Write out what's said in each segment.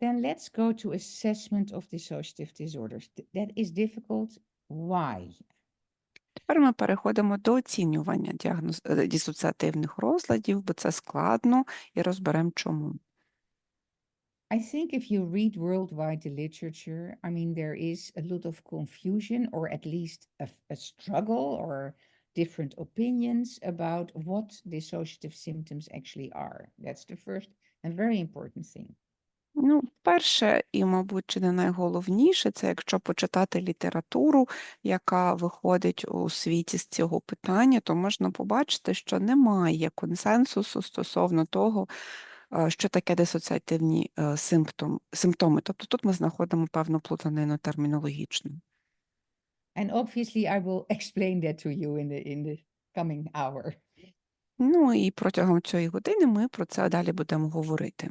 Then let's go to assessment of dissociative disorders. Th- That is difficult. Why? Тепер ми переходимо до оцінювання діагноз... е, дисоціативних розладів, бо це складно, і розберемо чому. I think if you read worldwide the literature, I mean, there is a lot of confusion, or at least a, f- a struggle, or different opinions about what dissociative symptoms actually are. That's the first and very important thing. Ну, перше, і, мабуть, чи не найголовніше, це якщо почитати літературу, яка виходить у світі з цього питання, то можна побачити, що немає консенсусу стосовно того, е, що таке дисоціативні е, симптом, симптоми. Тобто тут ми знаходимо певну плутанину термінологічну. And obviously, I will explain that to you in the in the coming hour. Ну і протягом цієї години ми про це далі будемо говорити.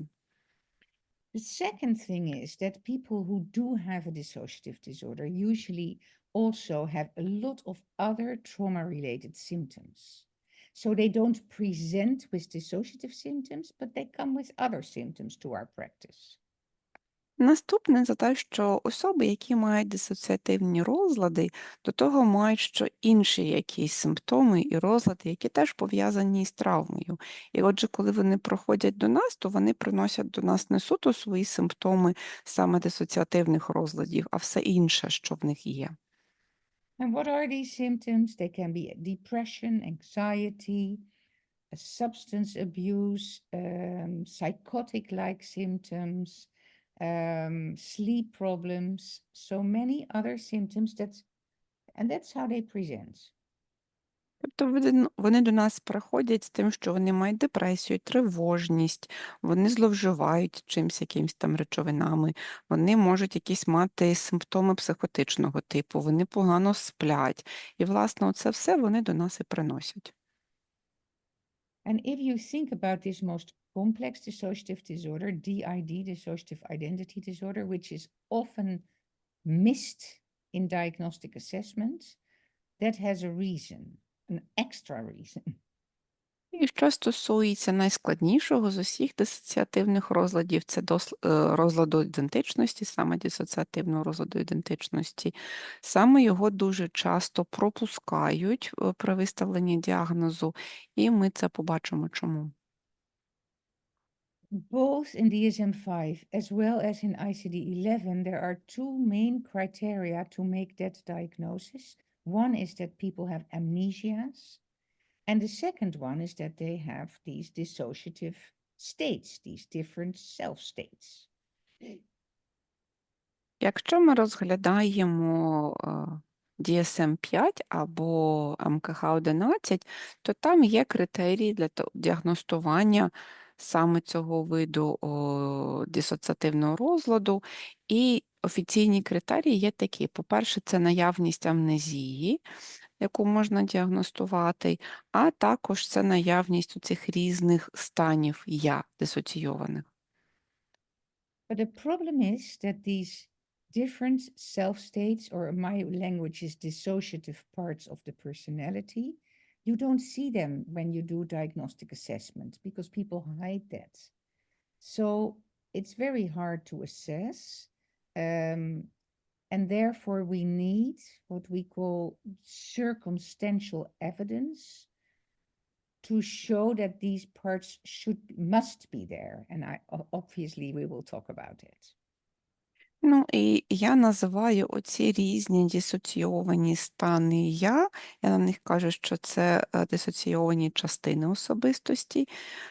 The second thing is that people who do have a dissociative disorder usually also have a lot of other trauma related symptoms. So they don't present with dissociative symptoms, but they come with other symptoms to our practice. Наступне за те, що особи, які мають дисоціативні розлади, до того мають ще інші якісь симптоми і розлади, які теж пов'язані з травмою. І отже, коли вони проходять до нас, то вони приносять до нас не суто свої симптоми саме дисоціативних розладів, а все інше, що в них є. And what are these symptoms? They can be depression, anxiety, substance abuse, um, psychotic like symptoms, um, sleep problems, so many other symptoms that, and that's how they present. Тобто вони, вони до нас приходять з тим, що вони мають депресію, тривожність, вони зловживають чимось, якимось там речовинами, вони можуть якісь мати симптоми психотичного типу, вони погано сплять. І, власне, це все вони до нас і приносять. And if you think about this most complex dissociative disorder, DID, dissociative identity disorder, which is often missed in diagnostic assessments, that has a reason, an extra reason. І що стосується найскладнішого з усіх дисоціативних розладів, це е, розладу ідентичності, саме дисоціативного розладу ідентичності, саме його дуже часто пропускають е, при виставленні діагнозу, і ми це побачимо чому. Both in DSM-5 as well as in ICD-11, there are two main criteria to make that diagnosis. One is that people have amnesias, and the second one is that they have these dissociative states, these different self states. Якщо ми розглядаємо е, DSM-5 або МКХ-11, то там є критерії для то- діагностування саме цього виду о, дисоціативного розладу. І офіційні критерії є такі: по-перше, це наявність амнезії, яку можна діагностувати, а також це наявність у цих різних станів я дисоційованих. But the problem is that these different self states, or my language is dissociative parts of the personality, you don't see them when you do diagnostic assessment because people hide that. So it's very hard to assess. Um, and therefore, we need what we call circumstantial evidence to show that these parts should must be there and I obviously we will talk about it Ну, і я називаю оці різні дисоційовані стани я. Я на них кажу, що це е, дисоційовані частини особистості.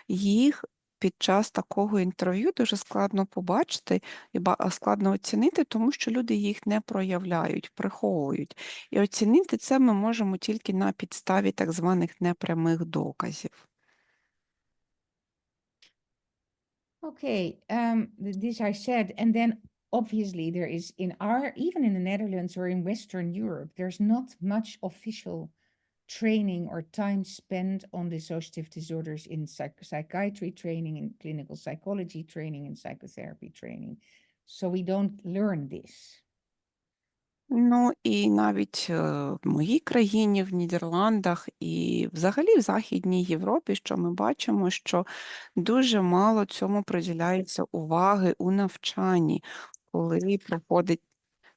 Їх під час такого інтерв'ю дуже складно побачити і складно оцінити, тому що люди їх не проявляють, приховують. І оцінити це ми можемо тільки на підставі так званих непрямих доказів. okay um th- this i said and then obviously there is in our even in the netherlands or in western europe there's not much official training or time spent on dissociative disorders in psych- psychiatry training in clinical psychology training and psychotherapy training so we don't learn this Ну і навіть е, в моїй країні, в Нідерландах і взагалі в Західній Європі, що ми бачимо, що дуже мало цьому приділяється уваги у навчанні, коли проходить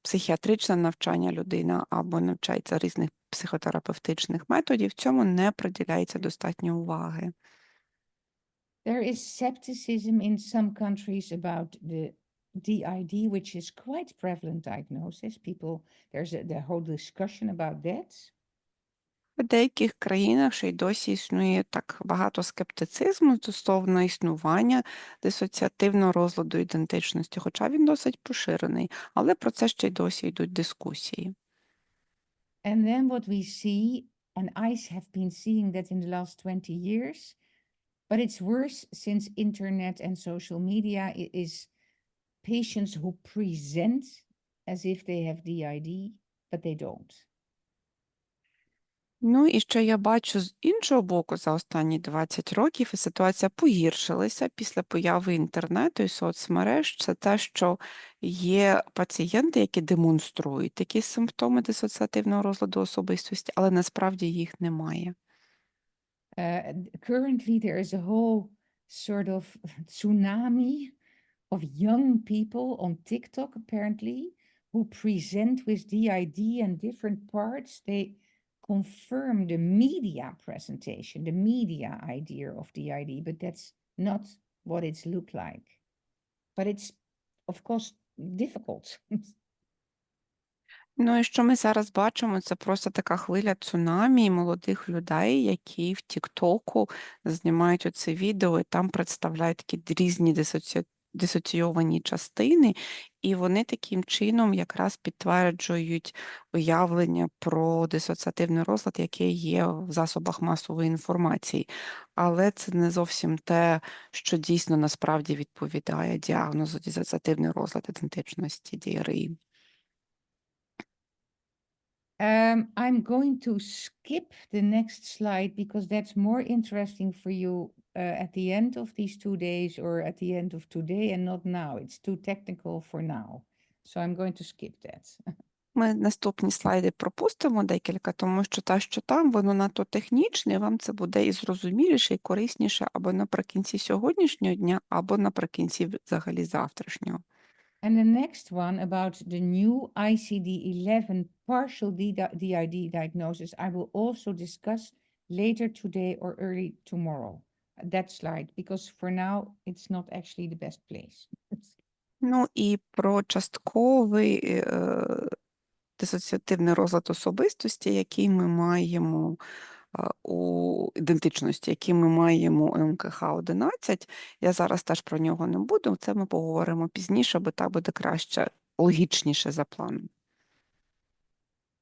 психіатричне навчання людина або навчається різних психотерапевтичних методів, цьому не приділяється достатньо уваги. There is skepticism in some countries about the DID, which is quite prevalent diagnosis. People, there's a the whole discussion about that. В деяких країнах ще й досі існує так багато скептицизму стосовно існування дисоціативного розладу ідентичності, хоча він досить поширений, але про це ще й досі йдуть дискусії. And then what we see, and I have been seeing that in the last 20 years, but it's worse since internet and social media is patients who present as if they have DID, but they don't. Ну і що я бачу з іншого боку за останні 20 років, і ситуація погіршилася після появи інтернету і соцмереж, це те, що є пацієнти, які демонструють такі симптоми дисоціативного розладу особистості, але насправді їх немає. Uh, currently, there is a whole sort of tsunami of young people on TikTok, apparently, who present with DID and different parts. They confirm the media presentation, the media idea of DID, but that's not what it's look like. But it's, of course, difficult. Ну і що ми зараз бачимо, це просто така хвиля цунамі молодих людей, які в Тіктоку знімають оце відео і там представляють такі різні дисоці... дисоційовані частини, і вони таким чином якраз підтверджують уявлення про дисоціативний розлад, яке є в засобах масової інформації. Але це не зовсім те, що дійсно насправді відповідає діагнозу дисоціативний розлад ідентичності DRI. Um, I'm going to skip the next slide because that's more interesting for you uh, at the end of these two days or at the end of today and not now. It's too technical for now. So I'm going to skip that. Ми наступні слайди пропустимо декілька, тому що те, що там, воно надто технічне, вам це буде і зрозуміліше, і корисніше або наприкінці сьогоднішнього дня, або наприкінці взагалі завтрашнього. And the next one about the new ICD-11 partial D- DID diagnosis, I will also discuss later today or early tomorrow. uh, That slide, because for now, it's not actually the best place. Ну і про частковий е, дисоціативний розлад особистості, який ми маємо е, у ідентичності, який ми маємо у МКХ-11. Я зараз теж про нього не буду, це ми поговоримо пізніше, бо так буде краще, логічніше за планом.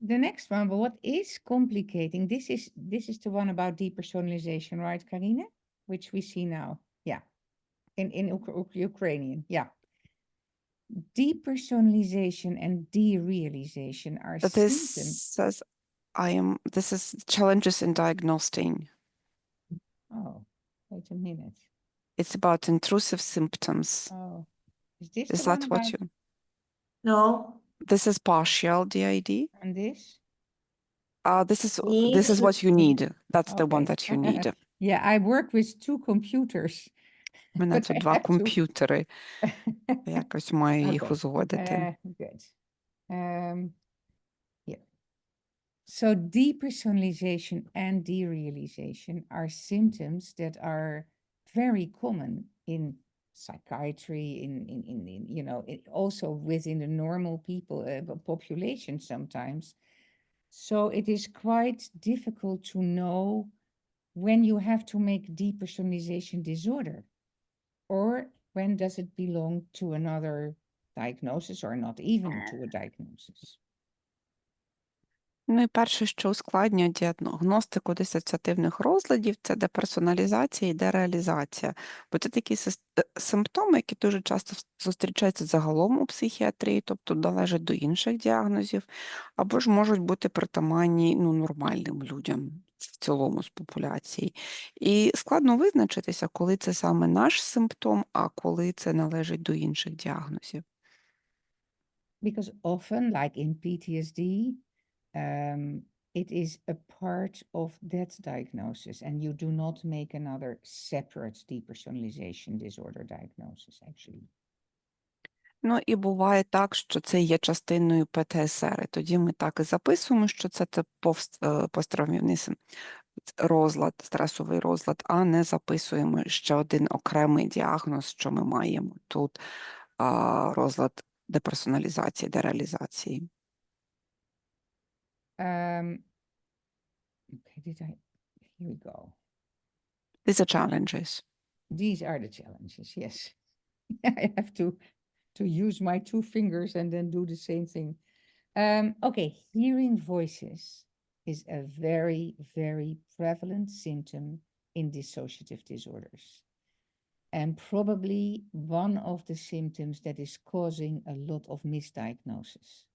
The next one, but what is complicating, this is this is the one about depersonalization, right, Karine? Which we see now. Yeah. In in Uk- Uk- Ukrainian. Yeah. Depersonalization and derealization are this symptoms. says I am this is challenges in diagnosing. Oh, wait a minute. It's about intrusive symptoms. Oh, is this Is the one that what about you No, this is partial DID? and this? Uh, this is this is Needs- what you need. That's the one Okay. that you need. Yeah, I work with two computers. У мене but тут I два have to- комп'ютери. Якось маю їх Okay. узгодити. Uh, good. Um, yeah. so depersonalization and derealization are symptoms that are very common in psychiatry, in, in, in, in you know, it also within the normal people uh, population sometimes. So it is quite difficult to know when you have to make depersonalization disorder or when does it belong to another diagnosis or not even to a diagnosis. Ну і перше, що ускладнює діагностику дисоціативних розладів, це деперсоналізація і дереалізація. Бо це такі е, симптоми, які дуже часто зустрічаються загалом у психіатрії, тобто належать до інших діагнозів, або ж можуть бути притаманні ну, нормальним людям в цілому з популяції. І складно визначитися, коли це саме наш симптом, а коли це належить до інших діагнозів. Because often, like in PTSD, um, it is a part of that diagnosis, and you do not make another separate depersonalization disorder diagnosis, actually. Ну і буває так, що це є частиною ПТСР. І тоді ми так і записуємо, що це те е, посттравмівний розлад, стресовий розлад, а не записуємо ще один окремий діагноз, що ми маємо тут розлад деперсоналізації, дереалізації. Um, okay, did I? Here we go. These are challenges. These are the challenges, yes. I have to to use my two fingers and then do the same thing. Um, okay, hearing voices is a very, very prevalent symptom in dissociative disorders. And probably one of the symptoms that is causing a lot of misdiagnosis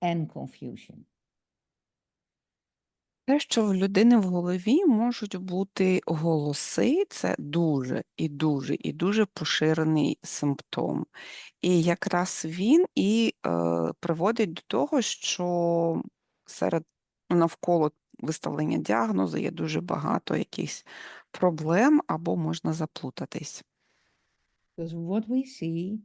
and confusion. Те, що в людини в голові можуть бути голоси, це дуже і дуже і дуже поширений симптом. І якраз він і е, приводить до того, що серед навколо виставлення діагнозу є дуже багато якихось проблем або можна заплутатись. Because what we see,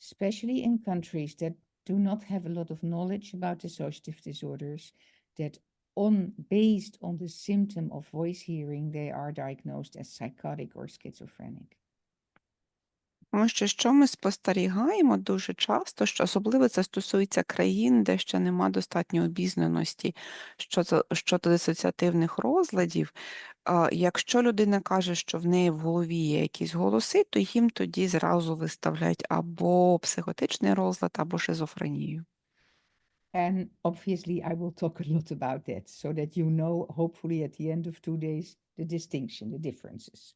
especially in countries that do not have a lot of knowledge about dissociative disorders, that on based on the symptom of voice hearing, they are diagnosed as psychotic or schizophrenic. Тому що що ми спостерігаємо дуже часто, що особливо це стосується країн, де ще нема достатньої обізнаності щодо, щодо дисоціативних розладів. Якщо людина каже, що в неї в голові є якісь голоси, то їм тоді зразу виставляють або психотичний розлад, або шизофренію. And obviously, I will talk a lot about that so that you know, hopefully, at the end of two days, the distinction, the differences.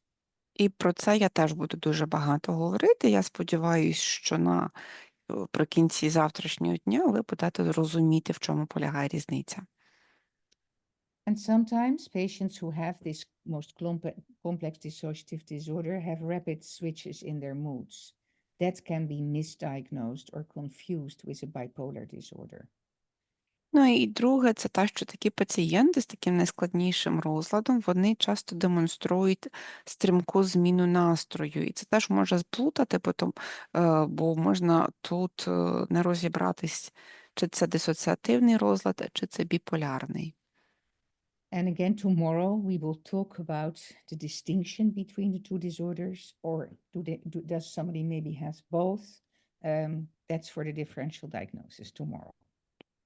І про це я теж буду дуже багато говорити. Я сподіваюся, що на при кінці завтрашнього дня ви будете розуміти, в чому полягає різниця. And sometimes patients who have this most comple- complex dissociative disorder have rapid switches in their moods. That can be misdiagnosed or confused with a bipolar disorder. Ну і друге, це те, що такі пацієнти з таким найскладнішим розладом, вони часто демонструють стрімку зміну настрою, і це теж може сплутати, потім, е, бо можна тут е, не розібратись, чи це дисоціативний розлад, чи це біполярний. And again, tomorrow we will talk about the distinction between the two disorders, or do they, do, does somebody maybe has both? Um, that's for the differential diagnosis tomorrow.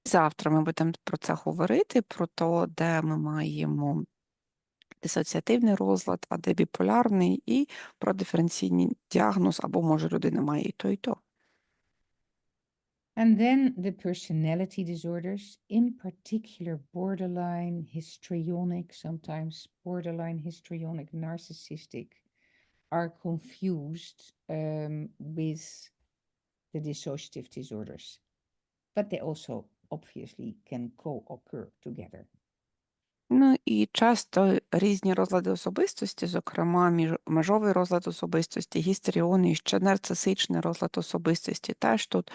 Завтра ми будемо про це говорити, про те, де ми маємо дисоціативний розлад, а де біполярний, і про диференційний діагноз, або може людина має і то, і то. And then the personality disorders, in particular borderline histrionic, sometimes borderline histrionic narcissistic, are confused um, with the dissociative disorders. But they also obviously can co-occur together. Ну і часто різні розлади особистості, зокрема між- межовий розлад особистості, гістріони і ще нарцисичний розлад особистості, теж тут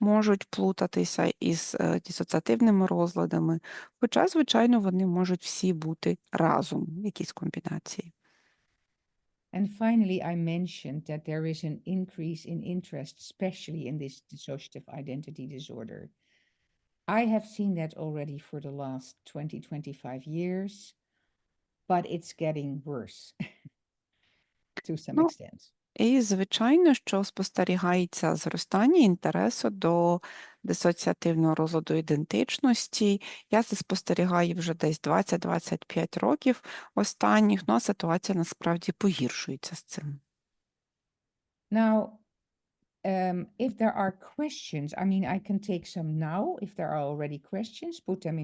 можуть плутатися із е, дисоціативними розладами, хоча, звичайно, вони можуть всі бути разом в якійсь комбінації. And finally, I mentioned that there is an increase in interest, especially in this dissociative identity disorder. I have seen that already for the last 20, 25 years, but it's getting worse to some Ну, extent. І, звичайно, що спостерігається зростання інтересу до дисоціативного розладу ідентичності. Я це спостерігаю вже десь 20-25 років останніх, ну а ситуація насправді погіршується з цим. Now, um, if there are questions, I mean, I can take some now. If there are already questions, put them in